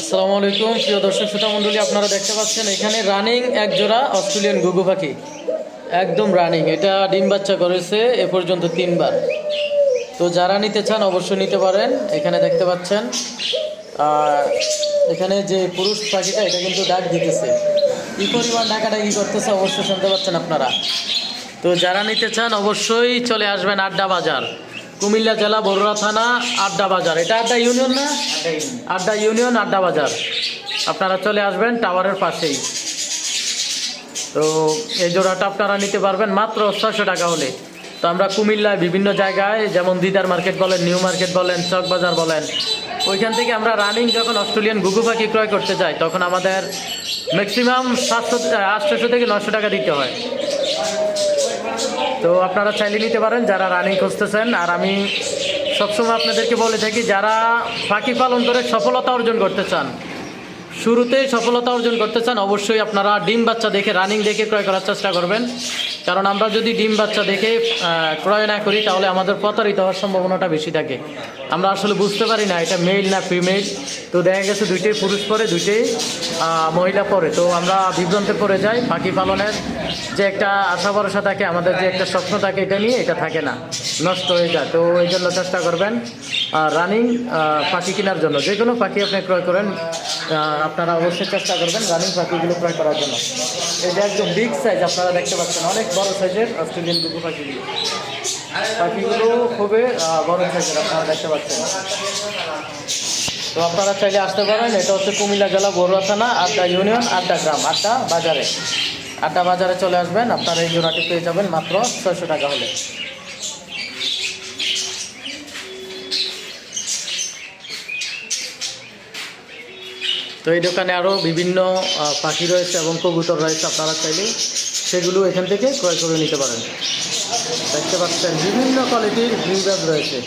আসসালামু আলাইকুম, প্রিয় দর্শক শ্রোতা মণ্ডলী, আপনারা দেখতে পাচ্ছেন এখানে রানিং এক জোড়া অস্ট্রেলিয়ান গুগু পাখি। একদম রানিং, এটা ডিম বাচ্চা করেছে, এ পর্যন্ত তিনবার। তো যারা নিতে চান অবশ্যই নিতে পারেন, এখানে দেখতে পাচ্ছেন। আর এখানে যে পুরুষ পাখিটা, এটা কিন্তু ডাক দিতেছে। কি পরিমাণ ডাকাডাকি করতেছে অবশ্যই শুনতে পাচ্ছেন আপনারা। তো যারা নিতে চান অবশ্যই চলে আসবেন আড্ডা বাজার। কুমিল্লা জেলা বড়ুয়া থানা, আড্ডা বাজার। এটা আড্ডা ইউনিয়ন না? আড্ডা ইউনিয়ন, আড্ডা বাজার। আপনারা চলে আসবেন টাওয়ারের পাশেই। তো এই জোড়াটা আপনারা নিতে পারবেন মাত্র ছয়শো টাকা হলে। তো আমরা কুমিল্লায় বিভিন্ন জায়গায়, যেমন দিদার মার্কেট বলেন, নিউ মার্কেট বলেন, চক বাজার বলেন, ওইখান থেকে আমরা রানিং যখন অস্ট্রেলিয়ান গুগু পাখি ক্রয় করতে যাই, তখন আমাদের ম্যাক্সিমাম সাতশো আটশোশো থেকে নশো টাকা দিতে হয়। তো আপনারা চাইলে নিতে পারেন, যারা রানিং খুঁজতেছেন। আর আমি সবসময় আপনাদেরকে বলে থাকি, যারা পাখি পালন করে সফলতা অর্জন করতে চান শুরুতেই সফলতা অর্জন করতে চান, অবশ্যই আপনারা ডিম বাচ্চা দেখে রানিং দেখে ক্রয় করার চেষ্টা করবেন। কারণ আমরা যদি ডিম বাচ্চা দেখে ক্রয় না করি, তাহলে আমাদের প্রতারিত হওয়ার সম্ভাবনাটা বেশি থাকে। আমরা আসলে বুঝতে পারি না, এটা মেল না ফিমেল তো দেখা গেছে দুইটাই পুরুষ পরে, দুইটাই মহিলা পরে। তো আমরা বিভ্রান্তে পড়ে যাই পাখি পালনের যে একটা আশা ভরসা থাকে, আমাদের যে একটা স্বপ্ন থাকে, এটা নিয়ে এটা থাকে না, নষ্ট হয়ে যায়। তো এই জন্য চেষ্টা করবেন রানিং পাখি কেনার জন্য। যে কোনো পাখি আপনি ক্রয় করেন আপনারা অবশ্যই চেষ্টা করবেন রানিং পাখিগুলো ক্রয় করার জন্য। এটা একদম বিগ সাইজ আপনারা দেখতে পাচ্ছেন, অনেক বড় সাইজের অস্ট্রেলিয়ান দুটো পাখিগুলো পাখিগুলো খুবই বড় সাইজের আপনারা দেখতে পাচ্ছেন। তো আপনারা চাইলে আসতে পারেন, এটা হচ্ছে কুমিল্লা জেলা বড়ুয়া থানা, আড্ডা ইউনিয়ন, আড্ডা গ্রাম, আড্ডা বাজারে। আড্ডা বাজারে চলে আসবেন, আপনারা এই জোড়াটি পেয়ে যাবেন মাত্র ছয়শো টাকা হলে। তো এই দোকানে আরও বিভিন্ন পাখি রয়েছে এবং কবুতর রয়েছে আপনারা চাইলে সেগুলো এখান থেকে ক্রয় করে নিতে পারেন। দেখতে পাচ্ছেন, বিভিন্ন কোয়ালিটির ভিউ রয়েছে।